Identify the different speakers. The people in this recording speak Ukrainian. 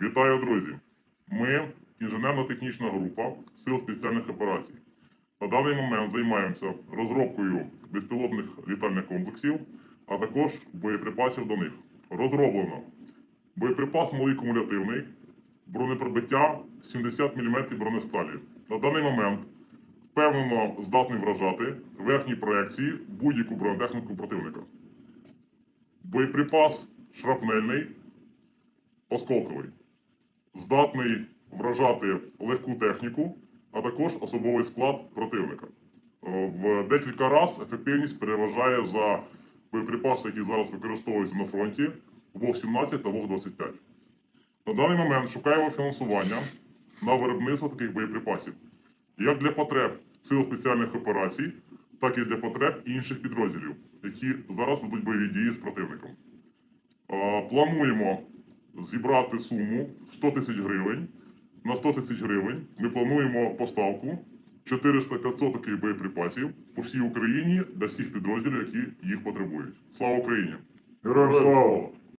Speaker 1: Вітаю, друзі! Ми інженерно-технічна група Сил спеціальних операцій. На даний момент займаємося розробкою безпілотних літальних комплексів, а також боєприпасів до них. Розроблено боєприпас малий кумулятивний, бронепробиття 70 мм бронесталі. На даний момент впевнено здатний вражати в верхній проекції будь-яку бронетехніку противника. Боєприпас шрапнельний, осколковий здатний вражати легку техніку, а також особовий склад противника. Е, В декілька разів ефективність переважає за боєприпаси, які зараз використовуються на фронті ВОГ-17 та ВОГ-25. На даний момент шукаємо фінансування на виробництво таких боєприпасів як для потреб сил спеціальних операцій, так і для потреб інших підрозділів, які зараз ведуть бойові дії з противником. Е, Плануємо зібрати суму 100 тисяч гривень. На 100 тисяч гривень ми плануємо поставку 400-500 таких боєприпасів по всій Україні для всіх підрозділів, які їх потребують. Слава Україні!
Speaker 2: Героям слава!